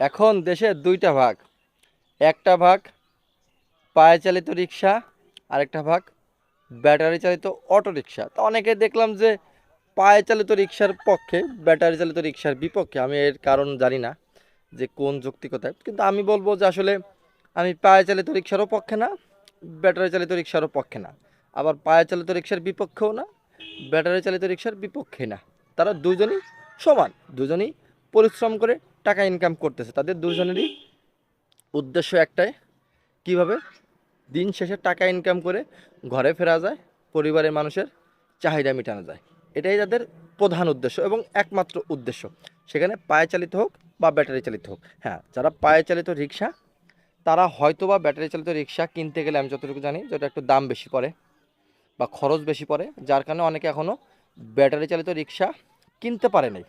এখন দেশে দুইটা ভাগ। একটা ভাগ পায়ে চালিত রিক্সা আরেকটা ভাগ ব্যাটারি চালিত অটো রিক্সা তো অনেকে দেখলাম যে পায়ে চালিত রিক্সার পক্ষে ব্যাটারি চালিত রিক্সার বিপক্ষে, আমি এর কারণ জানি না যে কোন যৌক্তিকতায় কিন্তু আমি বলব যে আসলে আমি পায়ে চালিত রিক্সারও পক্ষে না ব্যাটারি চালিত রিক্সারও পক্ষে না। আবার পায়ে চালিত রিক্সার বিপক্ষেও না ব্যাটারি চালিত রিক্সার বিপক্ষে না। তারা দুজনই সমান, দুজনই পরিশ্রম করে টাকা ইনকাম করতেছে। তাদের দুজনেরই উদ্দেশ্য একটাই, কীভাবে দিন শেষে টাকা ইনকাম করে ঘরে ফেরা যায়, পরিবারের মানুষের চাহিদা মেটানো যায়। এটাই তাদের প্রধান উদ্দেশ্য এবং একমাত্র উদ্দেশ্য। সেখানে পায়ে চালিত হোক বা ব্যাটারি চালিত হোক। হ্যাঁ যারা পায়ে চালিত রিক্সা, তারা হয়তো বা ব্যাটারি চালিত রিক্সা কিনতে গেলে, আমি যতটুকু জানি, যেটা একটু দাম বেশি পড়ে বা খরচ বেশি পড়ে, যার কারণে অনেকে এখনও ব্যাটারি চালিত রিক্সা কিনতে পারে নাই।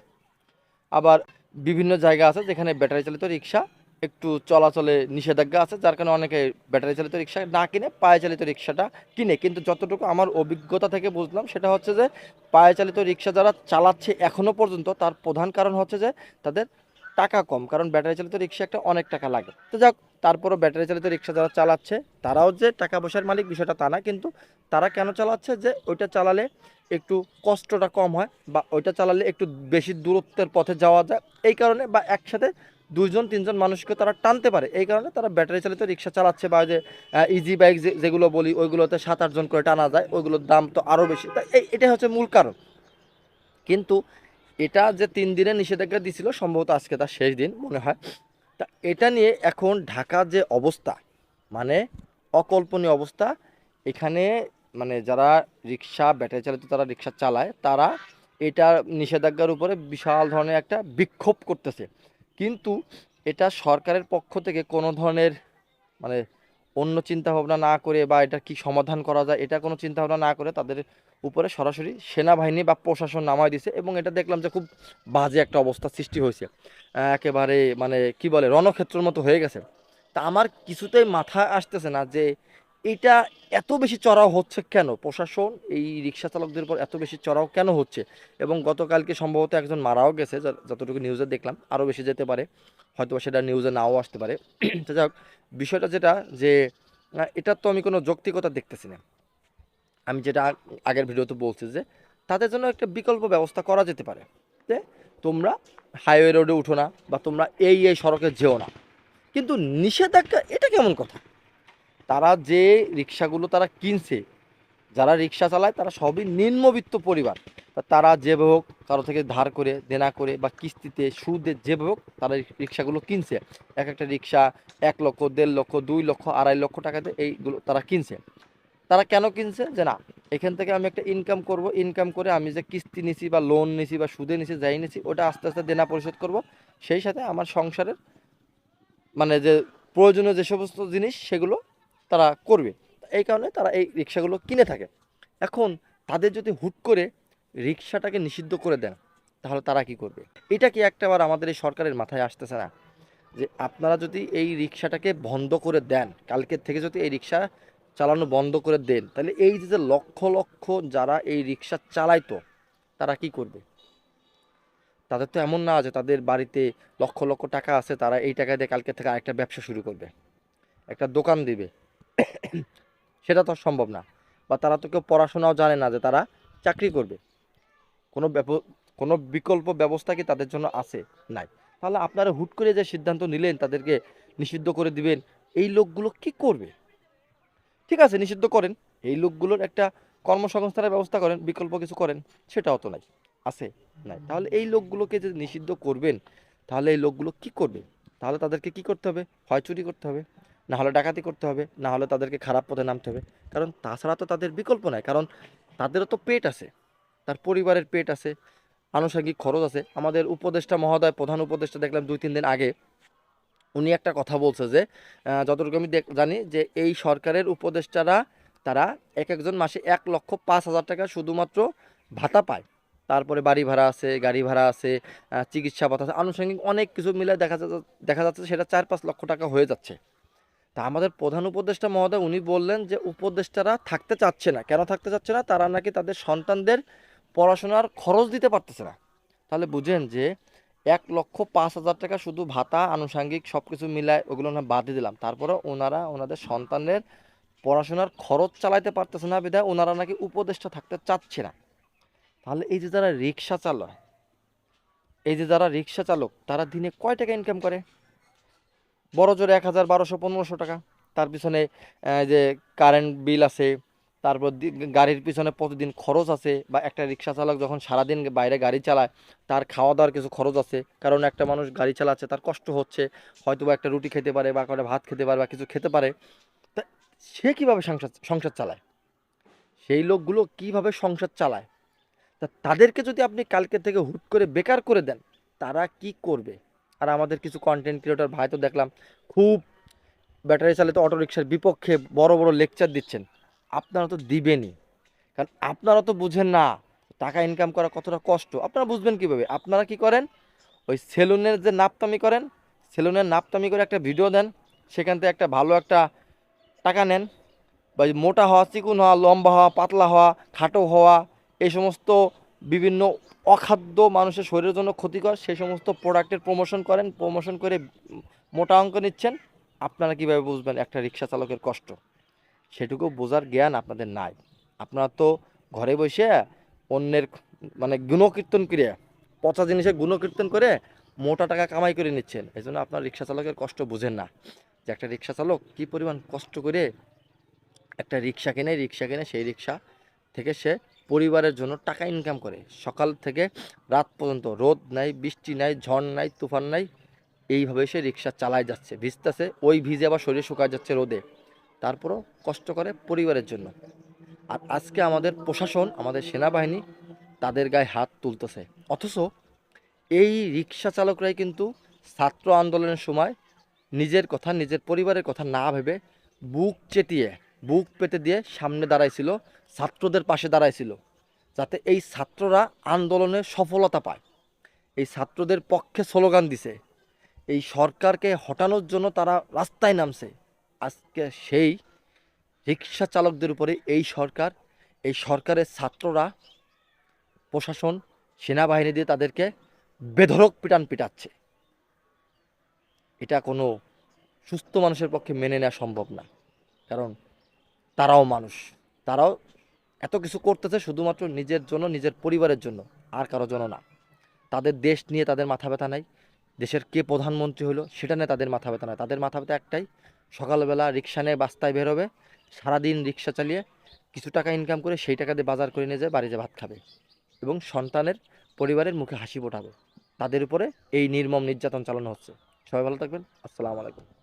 আবার বিভিন্ন জায়গা আছে যেখানে ব্যাটারি চালিত রিক্সা একটু চলাচলে নিষেধাজ্ঞা আছে, যার কারণে অনেকে ব্যাটারি চালিত রিক্সা না কিনে পায়ে চালিত রিক্সাটা কিনে। কিন্তু যতটুকু আমার অভিজ্ঞতা থেকে বুঝলাম, সেটা হচ্ছে যে পায়ে চালিত রিক্সা যারা চালাচ্ছে এখনও পর্যন্ত, তার প্রধান কারণ হচ্ছে যে তাদের টাকা কম, কারণ ব্যাটারি চালিত রিক্সা একটা অনেক টাকা লাগে। তো যাক, তারপরও ব্যাটারি চালিত রিক্সা যারা চালাচ্ছে, তারাও যে টাকা পয়সার মালিক বিষয়টা তা না, কিন্তু তারা কেন চালাচ্ছে যে ওইটা চালালে একটু কষ্টটা কম হয় বা ওইটা চালালে একটু বেশি দূরত্বের পথে যাওয়া যায়। এই কারণে বা একসাথে দুইজন, তিনজন মানুষকে তারা টানতে পারে। এই কারণে তারা ব্যাটারি চালিত রিক্সা চালাচ্ছে বা যে ইজি বাইক যেগুলো বলি, ওইগুলোতে সাত আটজন করে টানা যায়, ওইগুলোর দাম তো আরও বেশি। তাই এটাই হচ্ছে মূল কারণ। কিন্তু এটা যে তিন দিনের নিষেধাজ্ঞা দিছিল, সম্ভবত আজকে তার শেষ দিন মনে হয়। তা এটা নিয়ে এখন ঢাকার যে অবস্থা মানে অকল্পনীয় অবস্থা, এখানে মানে যারা রিক্সা ব্যাটারি চালিত তারা রিক্সা চালায়, তারা এটা নিষেধাজ্ঞার উপরে বিশাল ধরনের একটা বিক্ষোভ করতেছে। কিন্তু এটা সরকারের পক্ষ থেকে কোনো ধরনের মানে অন্য চিন্তা ভাবনা না করে বা এটা কি সমাধান করা যায়, এটা কোনো চিন্তা ভাবনা না করে তাদের উপরে সরাসরি সেনাবাহিনী বা প্রশাসন নামায় দিছে এবং এটা দেখলাম যে খুব বাজে একটা অবস্থা সৃষ্টি হয়েছে। একেবারে মানে কি বলে, রণক্ষেত্রের মতো হয়ে গেছে। তা আমার কিছুতেই মাথা আসতেছে না যে এটা এত বেশি চড়াও হচ্ছে কেন? প্রশাসন, এই রিক্সা চালকদের উপর এত বেশি চড়াও কেন হচ্ছে? এবং গতকালকে সম্ভবত একজন মারাও গেছে যতটুকু নিউজে দেখলাম, আরও বেশি যেতে পারে। হয়তো সেটা নিউজে নাও আসতে পারে। তো যাই বিষয়টা যেটা যে এটার তো আমি কোনো যৌক্তিকতা দেখতেছি না। আমি যেটা আগের ভিডিওতে বলছি যে, তাদের জন্য একটা বিকল্প ব্যবস্থা করা যেতে পারে। যে তোমরা হাইওয়ে রোডে উঠো না বা তোমরা এই এই সড়কে যেও না। কিন্তু নিষেধাজ্ঞা, এটা কেমন কথা? তারা যে রিক্সাগুলো তারা কিনছে, যারা রিক্সা চালায় তারা সবই নিম্নবিত্ত পরিবার। তারা যেভাবে হোক কারও থেকে ধার করে, দেনা করে বা কিস্তিতে সুদে যেভাবে হোক তারা রিক্সাগুলো কিনছে। এক একটা রিক্সা এক লক্ষ, দেড় লক্ষ, দুই লক্ষ, আড়াই লক্ষ টাকাতে এইগুলো তারা কিনছে। তারা কেন কিনছে? যে না, এখান থেকে আমি একটা ইনকাম করব। ইনকাম করে আমি যে কিস্তি নিছি বা লোন নিছি বা সুদে নিছি, যাই নিছি, ওটা আস্তে আস্তে দেনা পরিশোধ করব। সেই সাথে আমার সংসারের মানে যে প্রয়োজনীয় যে সমস্ত জিনিস সেগুলো তারা করবে। এই কারণে তারা এই রিক্সাগুলো কিনে থাকে। এখন তাদের যদি হুট করে রিক্সাটাকে নিষিদ্ধ করে দেন, তাহলে তারা কি করবে? এটা কি একটাবার আমাদের এই সরকারের মাথায় আসতেছে না? যে আপনারা যদি এই রিক্সাটাকে বন্ধ করে দেন, কালকের থেকে যদি এই রিক্সা চালানো বন্ধ করে দেন, তাহলে এই যে লক্ষ লক্ষ যারা এই রিক্সা চালাইতো, তারা কি করবে? তাদের তো এমন না যে তাদের বাড়িতে লক্ষ লক্ষ টাকা আছে, তারা এই টাকা দিয়ে কালকে থেকে আরেকটা ব্যবসা শুরু করবে। একটা দোকান দিবে। সেটা তো সম্ভব না। বা তারা তো কেউ পড়াশোনাও জানে না যে তারা চাকরি করবে। কোনো কোনো বিকল্প ব্যবস্থা কি তাদের জন্য আছে? নাই। তাহলে আপনারা হুট করে যে সিদ্ধান্ত নিলেন, তাদেরকে নিষিদ্ধ করে দিবেন, এই লোকগুলো কি করবে? ঠিক আছে, নিষিদ্ধ করেন। এই লোকগুলোর একটা কর্মসংস্থানের ব্যবস্থা করেন, বিকল্প কিছু করেন, সেটাও তো নাই। আছে? নাই। তাহলে এই লোকগুলোকে যদি নিষিদ্ধ করবেন, তাহলে এই লোকগুলো কি করবে? তাহলে তাদেরকে কি করতে হবে? হয় চুরি করতে হবে? না হলে ডাকাতি করতে হবে, না হলে তাদেরকে খারাপ পথে নামতে হবে। কারণ তাছাড়া তো তাদের বিকল্প নাই, কারণ তাদেরও তো পেট আছে, তার পরিবারের পেট আছে, আনুষঙ্গিক খরচ আছে। আমাদের উপদেষ্টা মহোদয়, প্রধান উপদেষ্টা দেখলাম দুই, তিন দিন আগে, উনি একটা কথা বলছে যে যতটুকু আমি জানি যে এই সরকারের উপদেষ্টারা, তারা এক একজন মাসে এক লক্ষ পাঁচ হাজার টাকা শুধুমাত্র ভাতা পায়। তারপরে বাড়ি ভাড়া আছে, গাড়ি ভাড়া আছে চিকিৎসা ভাতা আছে, আনুষঙ্গিক অনেক কিছু মিলে দেখা যাচ্ছে দেখা যাচ্ছে সেটা চার পাঁচ লক্ষ টাকা হয়ে যাচ্ছে। তা আমাদের প্রধান উপদেষ্টা মহোদয় উনি বললেন যে উপদেষ্টারা থাকতে চাচ্ছে না। কেন থাকতে চাচ্ছে না? তারা নাকি তাদের সন্তানদের পড়াশোনার খরচ দিতে পারতেছে না। তাহলে বুঝেন যে এক লক্ষ পাঁচ হাজার টাকা শুধু ভাতা, আনুষঙ্গিক সব কিছু মিলায় ওগুলো না বাদে দিলাম। তারপরে ওনারা, ওনাদের সন্তানের পড়াশোনার খরচ চালাইতে পারতেছে না বিধায় ওনারা নাকি উপদেষ্টা থাকতে চাচ্ছে না। তাহলে এই যে যারা রিক্সা চালক, এই যে যারা রিক্সা চালক, তারা দিনে কয় টাকা ইনকাম করে? বড় জোরে এক হাজার বারোশো, পনেরোশো টাকা। তার পিছনে যে কারেন্ট বিল আছে, তারপর গাড়ির পিছনে প্রতিদিন খরচ আছে বা একটা রিক্সা চালক যখন সারাদিন বাইরে গাড়ি চালায়, তার খাওয়া দাওয়ার কিছু খরচ আছে। কারণ একটা মানুষ গাড়ি চালাচ্ছে, তার কষ্ট হচ্ছে হয়তো বা একটা রুটি খেতে পারে বা কটা ভাত খেতে পারে বা কিছু খেতে পারে। তা সে কীভাবে সংসার সংসার চালায়? সেই লোকগুলো কীভাবে সংসার চালায়? তা তাদেরকে যদি আপনি কালকে থেকে হুট করে বেকার করে দেন, তারা কি করবে? আর আমাদের কিছু কন্টেন্ট ক্রিয়েটর ভাই তো দেখলাম, খুব ব্যাটারি চালিত অটোরিকশার বিপক্ষে বড় বড় লেকচার দিচ্ছেন। আপনারা তো দিবেনই। কারণ আপনারা তো বুঝেন না, টাকা ইনকাম করা কতটা কষ্ট। আপনারা বুঝবেন কীভাবে? আপনারা কি করেন? ওই সেলুনের যে নাপতামি করেন, সেলুনের নাপতামি করে একটা ভিডিও দেন, সেখান থেকে একটা ভালো একটা টাকা নেন। বা মোটা হওয়া, চিকুন হওয়া, লম্বা হওয়া, পাতলা হওয়া, খাটো হওয়া, এই সমস্ত বিভিন্ন অখাদ্য মানুষের শরীরের জন্য ক্ষতিকর, সেই সমস্ত প্রোডাক্টের প্রমোশন করেন প্রমোশন করে মোটা অঙ্ক নিচ্ছেন। আপনারা কীভাবে বুঝবেন একটা রিক্সা চালকের কষ্ট? সেটুকু বোঝার জ্ঞান আপনাদের নাই। আপনারা তো ঘরে বসে অন্যের মানে গুণকীর্তন করে, পচা জিনিসের গুণকীর্তন করে মোটা টাকা কামাই করে নিচ্ছেন। এই জন্য আপনার রিক্সা চালকের কষ্ট বুঝেন না। যে একটা রিক্সা চালক কী পরিমাণ কষ্ট করে একটা রিক্সা কিনে রিক্সা কিনে সেই রিক্সা থেকে সে পরিবারের জন্য টাকা ইনকাম করে। সকাল থেকে রাত পর্যন্ত রোদ নাই, বৃষ্টি নাই, ঝড় নাই, তুফান নাই, এইভাবে সে রিক্সা চালায় যাচ্ছে। ভিজতেছে, ওই ভিজে আবার শরীর শুকায় যাচ্ছে রোদে। তারপরও কষ্ট করে পরিবারের জন্য। আর আজকে আমাদের প্রশাসন, আমাদের সেনাবাহিনী তাদের গায়ে হাত তুলতেছে। অথচ এই রিক্সা চালকরাই কিন্তু ছাত্র আন্দোলনের সময় নিজের কথা, নিজের পরিবারের কথা না ভেবে বুক চেটিয়ে বুক পেতে দিয়ে সামনে দাঁড়াইছিল, ছাত্রদের পাশে দাঁড়াইছিল, যাতে এই ছাত্ররা আন্দোলনে সফলতা পায়। এই ছাত্রদের পক্ষে স্লোগান দিছে, এই সরকারকে হটানোর জন্য তারা রাস্তায় নামছে। আজকে সেই রিক্সা চালকদের উপরে এই সরকার, এই সরকারের ছাত্ররা প্রশাসন, সেনাবাহিনী দিয়ে তাদেরকে বেধরক পিটান পিটাচ্ছে। এটা কোনো সুস্থ মানুষের পক্ষে মেনে নেওয়া সম্ভব না। কারণ তারাও মানুষ। তারাও এত কিছু করতেছে শুধুমাত্র নিজের জন্য, নিজের পরিবারের জন্য, আর কারও জন্য না। তাদের দেশ নিয়ে তাদের মাথা ব্যথা নাই। দেশের কে প্রধানমন্ত্রী হলো সেটা নিয়ে তাদের মাথা ব্যথা নাই। তাদের মাথা ব্যথা একটাই, সকালবেলা রিক্সা নিয়ে বাস্তায় বেরোবে সারাদিন রিক্সা চালিয়ে কিছু টাকা ইনকাম করে সেই টাকা দিয়ে বাজার করে নিয়ে যায় বাড়িতে ভাত খাবে এবং সন্তানের পরিবারের মুখে হাসি ফোটাবে। তাদের উপরে এই নির্মম নির্যাতন চালানো হচ্ছে। সবাই ভালো থাকবেন। আসসালামু আলাইকুম।